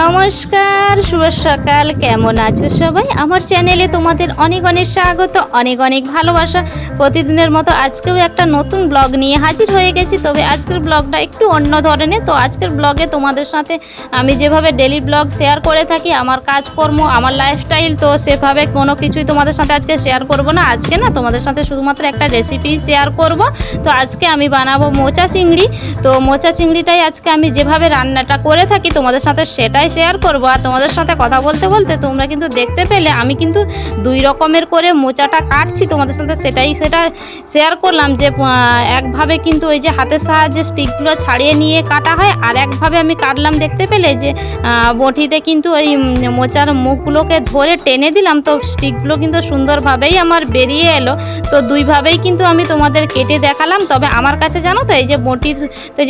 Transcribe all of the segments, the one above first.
নমস্কার, শুভ সকাল। কেমন আছো সবাই? আমার চ্যানেলে তোমাদের অনেক অনেক স্বাগত, অনেক অনেক ভালোবাসা। প্রতিদিনের মতো আজকেও একটা নতুন ব্লগ নিয়ে হাজির হয়ে গেছি। তবে আজকের ব্লগটা একটু অন্য ধরনের। তো আজকের ব্লগে তোমাদের সাথে আমি যেভাবে ডেলি ব্লগ শেয়ার করে থাকি, আমার কাজকর্ম, আমার লাইফস্টাইল তো সেভাবে কোনো কিছুই তোমাদের সাথে আজকে শেয়ার করব না। আজকে না তোমাদের সাথে শুধুমাত্র একটা রেসিপি শেয়ার করব। তো আজকে আমি বানাবো মোচা চিংড়ি তো মোচা চিংড়িটাই আজকে আমি যেভাবে রান্নাটা করে থাকি তোমাদের সাথে সেটাই শেয়ার করব। আর তোমাদের সাথে কথা বলতে বলতে তোমরা কিন্তু দেখতে পেলে, আমি কিন্তু দুই রকমের করে মোচাটা কাটছি। তোমাদের সাথে সেটাই, সেটা শেয়ার করলাম যে একভাবে কিন্তু ওই যে হাতের সাহায্যে স্টিকগুলো ছাড়িয়ে নিয়ে কাটা হয়, আর একভাবে আমি কাটলাম দেখতে পেলে যে বটিতে কিন্তু ওই মোচার মুখগুলোকে ধরে টেনে দিলাম। তো স্টিকগুলো কিন্তু সুন্দরভাবেই আমার বেরিয়ে এলো। তো দুইভাবেই কিন্তু আমি তোমাদের কেটে দেখালাম। তবে আমার কাছে জানো তো, এই যে বটির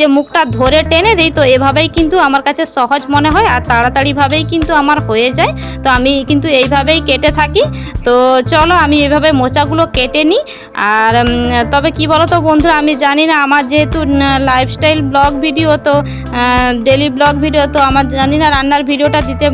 যে মুখটা ধরে টেনে দিই, তো এভাবেই কিন্তু আমার কাছে সহজ মনে হয়। আর তাড়াতাড়িভাবেই কিন্তু আমার হয়ে যায়। তো আমি কিন্তু এইভাবেই কেটে থাকি। তো চলো আমি এভাবে মোচাগুলো কেটে নিই। আর তবে কি বলো তো বন্ধুরা, আমি জানি না, আমার যেহেতু লাইফস্টাইল ব্লগ ভিডিও তো ডেলি ব্লগ ভিডিও তো, আমার জানি না রান্নার ভিডিওটা দিতে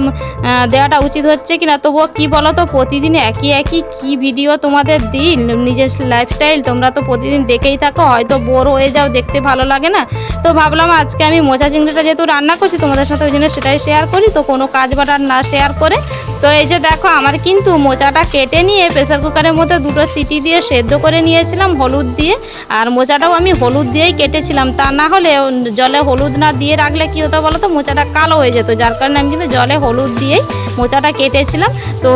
দেওয়াটা উচিত হচ্ছে কি না তবুও কী বলো তো প্রতিদিন একই একই কি ভিডিও তোমাদের দিই? নিজের লাইফস্টাইল তোমরা তো প্রতিদিন দেখেই থাকো, হয়তো বোর হয়ে যাও, দেখতে ভালো লাগে না। তো ভাবলাম আজকে আমি মোচা চিংড়িটা যেহেতু রান্না করছি, তোমাদের সাথে ওই জন্য সেটাই শেয়ার করি তো কোনো কাজ বাটার না শেয়ার করে। তো এই যে দেখো, আমার কিন্তু মোচাটা কেটে নিয়ে প্রেসার কুকারের মধ্যে দুটো সিটি দিয়ে সেদ্ধ করে নিয়েছিলাম হলুদ দিয়ে। আর মোচাটাও আমি হলুদ দিয়েই কেটেছিলাম। তা না হলে জলে হলুদ না দিয়ে রাখলে কী হতো বলো তো? মোচাটা কালো হয়ে যেত। যার কারণে আমি কিন্তু জলে হলুদ দিয়েই মোচাটা কেটেছিলাম। তো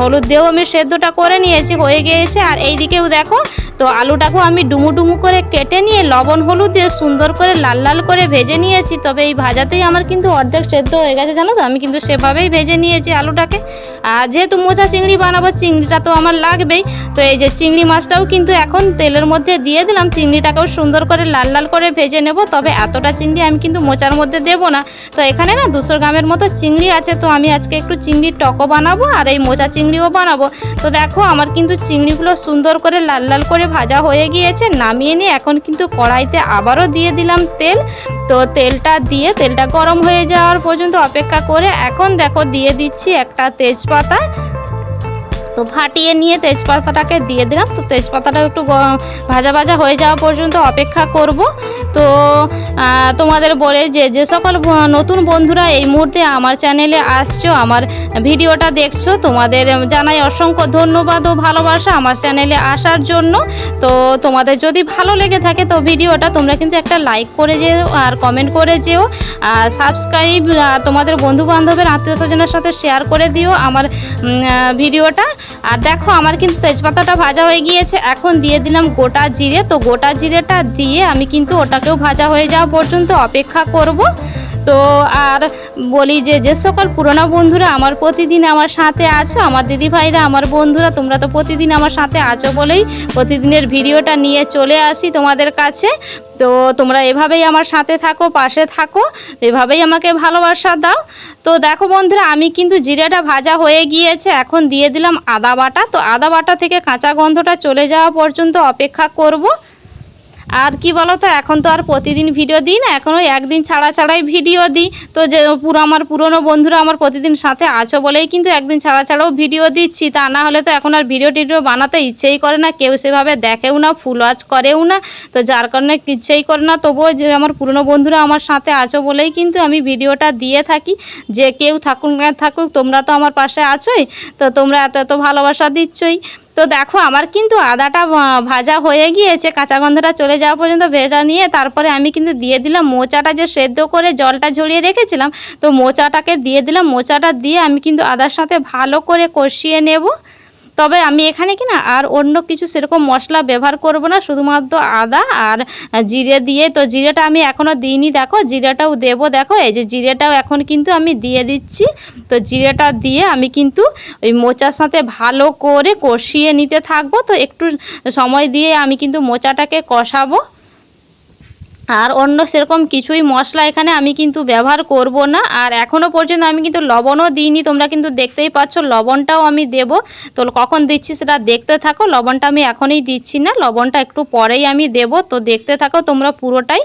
হলুদ দিয়েও আমি সেদ্ধটা করে নিয়েছি, হয়ে গিয়েছে। আর এইদিকেও দেখো তো আলুটাকেও আমি ডুমু ডুমু করে কেটে নিয়ে লবণ, হলুদ দিয়ে সুন্দর করে লাল লাল করে ভেজে নিয়েছি। তবে এই ভাজাতেই আমার কিন্তু অর্ধেক সেদ্ধ হয়ে গেছে, জানো তো? আমি কিন্তু সেভাবেই ভেজে নিয়েছি আলুটাকে। আর যেহেতু মোচা চিংড়ি বানাবো, চিংড়িটা তো আমার লাগবেই। তো এই যে চিংড়ি মাছটাও কিন্তু এখন তেলের মধ্যে দিয়ে দিলাম। চিংড়িটাকেও সুন্দর করে লাল লাল করে ভেজে নেব। তবে এতটা চিংড়ি আমি কিন্তু মোচার মধ্যে দেবো না। তো এখানে না দুশো গ্রামের মতো চিংড়ি আছে। তো আমি আজকে একটু চিংড়ির টকও বানাবো আর এই মোচা চিংড়িও বানাবো। তো দেখো, আমার কিন্তু চিংড়িগুলো সুন্দর করে লাল লাল করে ভাজা হয়ে গিয়েছে, নামিয়ে নিয়ে এখন কিন্তু কড়াইতে আবারও দিয়ে দিলাম তেল। তো তেলটা দিয়ে, তেলটা গরম হয়ে যাওয়ার পর্যন্ত অপেক্ষা করে এখন দেখো দিয়ে দিচ্ছি একটা তেজপাতা। তো ফাটিয়ে নিয়ে তেজপাতাটাকে দিয়ে দিলাম। তো তেজপাতাটা একটু ভাজা ভাজা হয়ে যাওয়া পর্যন্ত অপেক্ষা করব। তো তোমাদের বলে যে যে সকল নতুন বন্ধুরা এই মুহূর্তে আমার চ্যানেলে আসছো, আমার ভিডিওটা দেখছ, তোমাদের জানাই অসংখ্য ধন্যবাদ ও ভালোবাসা আমার চ্যানেলে আসার জন্য। তো, তোমাদের যদি ভালো লেগে থাকে তো ভিডিওটা, তোমরা কিন্তু একটা লাইক করে যেও আর কমেন্ট করে যেও। আর সাবস্ক্রাইব তোমাদের বন্ধু বান্ধবের আত্মীয় স্বজনের সাথে শেয়ার করে দিও আমার ভিডিওটা। আর দেখো, আমার কিন্তু তেজপাতাটা ভাজা হয়ে গিয়েছে, এখন দিয়ে দিলাম গোটা জিরে। তো গোটা জিরেটা দিয়ে আমি কিন্তু ওটাকেও ভাজা হয়ে যাওয়া পর্যন্ত অপেক্ষা করব। তো আর বলি যে যে সকল পুরনো বন্ধুরা আমার প্রতিদিন আমার সাথে আছো, আমার দিদি ভাইরা আমার বন্ধুরা, তোমরা তো প্রতিদিন আমার সাথে আছো বলেই প্রতিদিনের ভিডিওটা নিয়ে চলে আসি তোমাদের কাছে। তো তোমরা এভাবেই আমার সাথে থাকো, পাশে থাকো, এভাবেই আমাকে ভালোবাসা দাও। তো দেখো বন্ধুরা, আমি কিন্তু জিরেটা ভাজা হয়ে গিয়েছে, এখন দিয়ে দিলাম আদা বাটা। তো আদা বাটা থেকে কাঁচা গন্ধটা চলে যাওয়া পর্যন্ত অপেক্ষা করব। আর কি বলো তো এখন তো আর প্রতিদিন ভিডিও দিই না, এখন ওই একদিন ছাড়া ছাড়াই ভিডিও দিই। তো যে পুরো আমার পুরনো বন্ধুরা আমার প্রতিদিন সাথে আছো বলেই কিন্তু একদিন ছাড়া ছাড়াও ভিডিও দিচ্ছি। তা না হলে তো এখন আর ভিডিও টিডিও বানাতে ইচ্ছেই করে না, কেউ সেভাবে দেখেও না ফুল ওয়াচ করেও না। তো যার কারণে ইচ্ছেই করে না, তবুও যে আমার পুরনো বন্ধুরা আমার সাথে আছো বলেই কিন্তু আমি ভিডিওটা দিয়ে থাকি। যে কেউ থাকুক না থাকুক, তোমরা তো আমার পাশে আছোই, তো তোমরা এত এত ভালোবাসা দিচ্ছই। তো দেখো, আমার কিন্তু আদাটা ভাজা হয়ে গিয়েছে, কাঁচা গন্ধটা চলে যাওয়া পর্যন্ত ভেজা নিয়ে তারপরে আমি কিন্তু দিয়ে দিলাম মোচাটা যে সেদ্ধ করে জলটা ঝরিয়ে রেখেছিলাম, তো মোচাটাকে দিয়ে দিলাম, মোচাটা দিয়ে আমি কিন্তু আদার সাথে ভালো করে কষিয়ে নেব। তবে আমি এখানে কি না, আর অন্য কিছু সেরকম মশলা ব্যবহার করব না, শুধুমাত্র আদা আর জিরে দিয়ে। তো জিরেটা আমি এখনও দিইনি, দেখো, জিরেটাও দেবো, দেখো, এই যে জিরেটাও এখন কিন্তু আমি দিয়ে দিচ্ছি। তো জিরেটা দিয়ে আমি কিন্তু ওই মোচার সাথে ভালো করে কষিয়ে নিতে থাকব। তো একটু সময় দিয়ে আমি কিন্তু মোচাটাকে কষাবো। আর অন্য সেরকম কিছুই মশলা এখানে আমি কিন্তু ব্যবহার করব না। আর এখনও পর্যন্ত আমি কিন্তু লবণও দিইনি, তোমরা কিন্তু দেখতেই পাচ্ছ লবণটাও আমি দেব। তো কখন দিচ্ছি সেটা দেখতে থাকো, লবণটা আমি এখনই দিচ্ছি না, লবণটা একটু পরেই আমি দেব। তো দেখতে থাকো তোমরা পুরোটাই।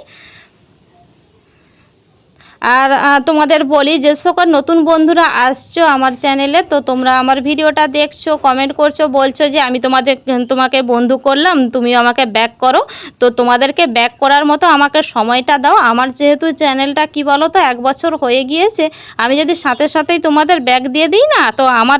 আর তোমাদের বলি যে, সকল নতুন বন্ধুরা আসছো আমার চ্যানেলে, তো তোমরা আমার ভিডিওটা দেখছ কমেন্ট করছ, বলছো যে, আমি তোমাদের, তোমাকে বন্ধু করলাম তুমি আমাকে ব্যাক করো। তো তোমাদেরকে ব্যাক করার মতো আমাকে সময়টা দাও। আমার যেহেতু চ্যানেলটা, কি বলো তো এক বছর হয়ে গিয়েছে, আমি যদি সাথে সাথেই তোমাদের ব্যাক দিয়ে দিই না, তো আমার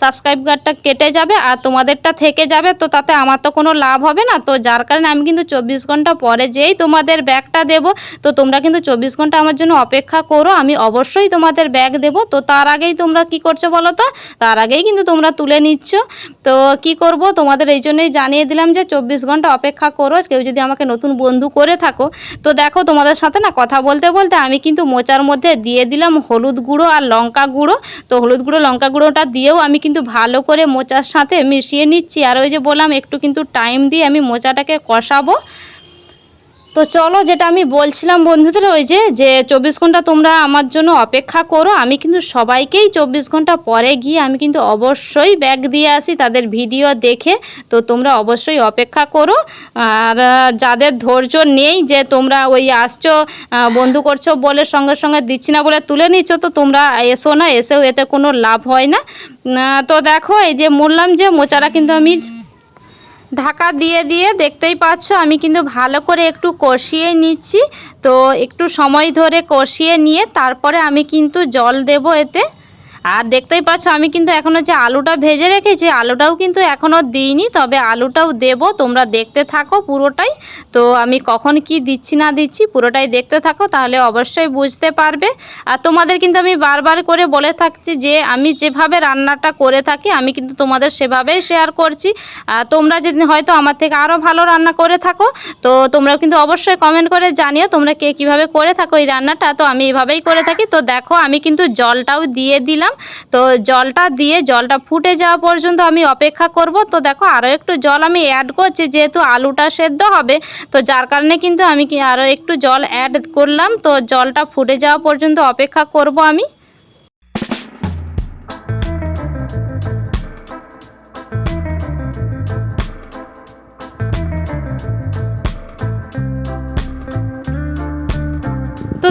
সাবস্ক্রাইব কার্ডটা কেটে যাবে আর তোমাদেরটা থেকে যাবে, তো তাতে আমার তো কোনো লাভ হবে না। তো যার কারণে আমি কিন্তু চব্বিশ ঘণ্টা পরে যেই তোমাদের ব্যাগটা দেব, তো তোমরা কিন্তু চব্বিশ ঘণ্টা আমার জন্য অপেক্ষা করো, আমি অবশ্যই তোমাদের ব্যাগ দেব। তো তার আগেই তোমরা কি করছ বলো তো? তার আগেই কিন্তু তোমরা তুলে নিচ্ছ। তো কি করব? তোমাদের এই জন্যই জানিয়ে দিলাম যে চব্বিশ ঘণ্টা অপেক্ষা করো, কেউ যদি আমাকে নতুন বন্ধু করে থাকো। তো দেখো তোমাদের সাথে না কথা বলতে বলতে আমি কিন্তু মোচার মধ্যে দিয়ে দিলাম হলুদ গুঁড়ো আর লঙ্কা গুঁড়ো। তো হলুদ গুঁড়ো, লঙ্কা গুঁড়োটা দিয়েও আমি কিন্তু ভালো করে মোচার সাথে মিশিয়ে নিচ্ছি। আর ওই যে বললাম, একটু কিন্তু টাইম দিয়ে আমি মোচাটাকে কষাবো। তো চলো যেটা আমি বলছিলাম বন্ধুদের ওই যে যে চব্বিশ ঘণ্টা তোমরা আমার জন্য অপেক্ষা করো, আমি কিন্তু সবাইকেই চব্বিশ ঘণ্টা পরে গিয়ে আমি কিন্তু অবশ্যই ব্যাগ দিয়ে আসি তাদের ভিডিও দেখে, তো তোমরা অবশ্যই অপেক্ষা করো। আর যাদের ধৈর্য নেই যে তোমরা ওই আসছো বন্ধু করছ বলে সঙ্গে সঙ্গে দিচ্ছি না বলে তুলে নিচ্ছ, তো তোমরা এসো না, এসেও এতে কোনো লাভ হয় না। তো দেখো এই যে বললাম যে মোচারা কিন্তু আমি ঢাকা দিয়ে দিয়ে দেখতেই পাচ্ছ, আমি কিন্তু ভালো করে একটু কষিয়ে নিচ্ছি। তো একটু সময় ধরে কষিয়ে নিয়ে তারপরে আমি কিন্তু জল দেব এতে। আর দেখতেই পাচ্ছ, আমি কিন্তু এখনও যে আলুটা ভেজে রেখেছি, আলুটাও কিন্তু এখনও দিইনি, তবে আলুটাও দেব, তোমরা দেখতে থাকো পুরোটাই। তো আমি কখন কি দিচ্ছি না দিচ্ছি পুরোটাই দেখতে থাকো, তাহলে অবশ্যই বুঝতে পারবে। আর তোমাদের কিন্তু আমি বারবার করে বলে থাকছি যে, আমি যেভাবে রান্নাটা করে থাকি, আমি কিন্তু তোমাদের সেভাবেই শেয়ার করছি। আর তোমরা যদি হয়তো আমার থেকে আরও ভালো রান্না করে থাকো, তো তোমরা কিন্তু অবশ্যই কমেন্ট করে জানিও, তোমরা কে কীভাবে করে থাকো এই রান্নাটা। তো আমি এভাবেই করে থাকি, তো দেখো আমি কিন্তু জলটাও দিয়ে দিলাম। তো জলটা দিয়ে জলটা ফুটে যাওয়া পর্যন্ত আমি অপেক্ষা করব। তো দেখো আরও একটু জল আমি অ্যাড করছি, যেহেতু আলুটা সেদ্ধ হবে, তো যার কারণে কিন্তু আমি আরও একটু জল অ্যাড করলাম। তো জলটা ফুটে যাওয়া পর্যন্ত অপেক্ষা করব আমি।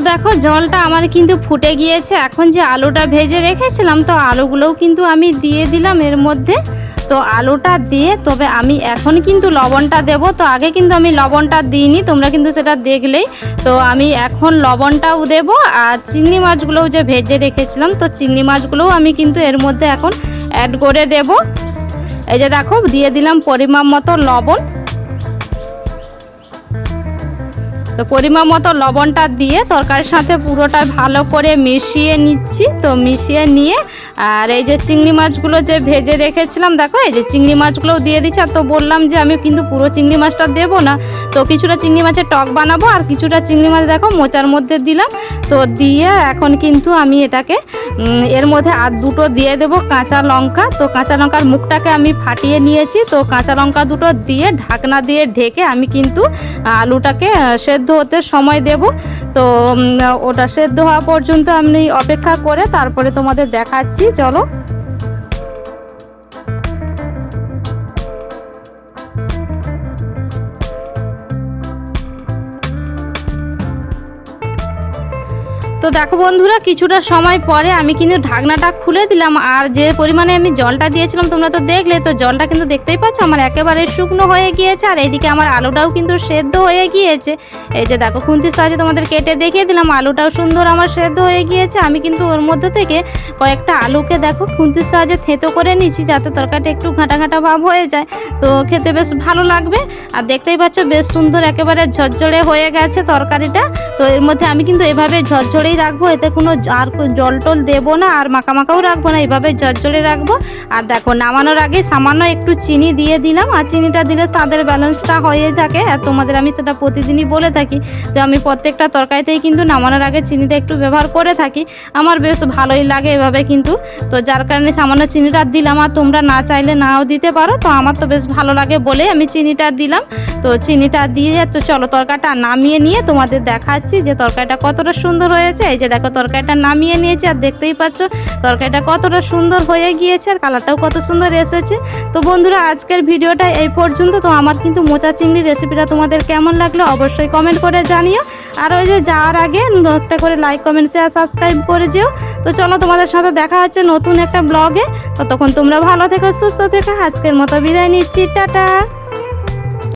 দেখো, জলটা আমার কিন্তু ফুটে গিয়েছে। এখন যে আলুটা ভেজে রেখেছিলাম, তো আলুগুলোও কিন্তু আমি দিয়ে দিলাম এর মধ্যে। তো আলুটা দিয়ে, তবে আমি এখন কিন্তু লবণটা দেব। তো আগে কিন্তু আমি লবণটা দিইনি, তোমরা কিন্তু সেটা দেখলেই। তো আমি এখন লবণটাও দেব, আর চিংড়ি মাছগুলোও যে ভেজে রেখেছিলাম, তো চিংড়ি মাছগুলোও আমি কিন্তু এর মধ্যে এখন অ্যাড করে দেব। এই যে দেখো, দিয়ে দিলাম পরিমাণ মতো লবণ। তো পরিমাণ মতো লবণটা দিয়ে তরকারির সাথে পুরোটা ভালো করে মিশিয়ে নিচ্ছি। তো মিশিয়ে নিয়ে আর এই যে চিংড়ি মাছগুলো যে ভেজে রেখেছিলাম, দেখো এই যে চিংড়ি মাছগুলোও দিয়ে দিচ্ছি। আর তো বললাম যে আমি কিন্তু পুরো চিংড়ি মাছটা দেব না। তো কিছুটা চিংড়ি মাছের টক বানাবো আর কিছুটা চিংড়ি মাছ দেখো মোচার মধ্যে দিলাম। তো দিয়ে এখন কিন্তু আমি এটাকে এর মধ্যে আর দুটো দিয়ে দেব কাঁচা লঙ্কা। তো কাঁচা লঙ্কার মুখটাকে আমি ফাটিয়ে নিয়েছি। তো কাঁচা লঙ্কা দুটো দিয়ে ঢাকনা দিয়ে ঢেকে আমি কিন্তু আলুটাকে সেদ্ধ হতে সময় দেব। তো ওটা সেদ্ধ হওয়া পর্যন্ত আমি অপেক্ষা করে তারপরে তোমাদের দেখাচ্ছি। চলো। তো দেখো বন্ধুরা, কিছুটা সময় পরে আমি কিন্তু ঢাকনাটা খুলে দিলাম আর যে পরিমাণে আমি জলটা দিয়েছিলাম, তোমরা তো দেখলে, তো জলটা কিন্তু দেখতেই পাচ্ছ, আমার একেবারে শুকনো হয়ে গিয়েছে আর এইদিকে আমার আলুটাও কিন্তু সেদ্ধ হয়ে গিয়েছে। এই যে দেখো, খুন্তির সাহায্যে তোমাদের কেটে দেখিয়ে দিলাম, আলুটাও সুন্দর আমার সেদ্ধ হয়ে গিয়েছে। আমি কিন্তু ওর মধ্যে থেকে কয়েকটা আলুকে দেখো, খুন্তির সাহায্যে থেতো করে নিচ্ছি যাতে তরকারিটা একটু ঘাঁটা ঘাঁটা ভাব হয়ে যায়। তো খেতে বেশ ভালো লাগবে। আর দেখতেই পাচ্ছ, বেশ সুন্দর একেবারে ঝরঝরে হয়ে গেছে তরকারিটা। তো এর মধ্যে আমি কিন্তু এভাবে ঝরঝরেই রাখব, এতে কোনো আর জল টল দেবো না, আর মাখা মাখাও রাখব না, এভাবে ঝরঝরে রাখব। আর দেখো, নামানোর আগে সামান্য একটু চিনি দিয়ে দিলাম, আর চিনিটা দিলে স্বাদের ব্যালেন্সটা হয়ে থাকে। আর তোমাদের আমি সেটা প্রতিদিনই বলে থাকি তো আমি প্রত্যেকটা তরকারিতেই কিন্তু নামানোর আগে চিনিটা একটু ব্যবহার করে থাকি। আমার বেশ ভালোই লাগে এভাবে কিন্তু। তো যার কারণে সামান্য চিনিটা দিলাম, আর তোমরা না চাইলে নাও দিতে পারো। তো আমার তো বেশ ভালো লাগে বলে আমি চিনিটা দিলাম। তো চিনিটা দিয়ে তো চলো তরকারিটা নামিয়ে নিয়ে তোমাদের দেখাচ্ছি। যে তরকারিটা কতটা সুন্দর হয়েছে। এই যে দেখো, তরকারিটা নামিয়ে নিয়েছি আর দেখতেই পাচ্ছ, তরকারিটা কতটা সুন্দর হয়ে গিয়েছে আর কালারটাও কত সুন্দর এসেছে। তো বন্ধুরা, আজকের ভিডিওটা এই পর্যন্ত। তো আমার কিন্তু মোচা চিংড়ি রেসিপিটা তোমাদের কেমন লাগল অবশ্যই কমেন্ট করে জানিও। আর ওই যে যাওয়ার আগে একটা করে লাইক কমেন্ট শেয়ার সাবস্ক্রাইব করে যেও। তো চলো তোমাদের সাথে দেখা হচ্ছে নতুন একটা ব্লগে তো তখন তোমরা ভালো থেকো, সুস্থ থেকো। আজকের মতো বিদায় নিচ্ছি। টাটা।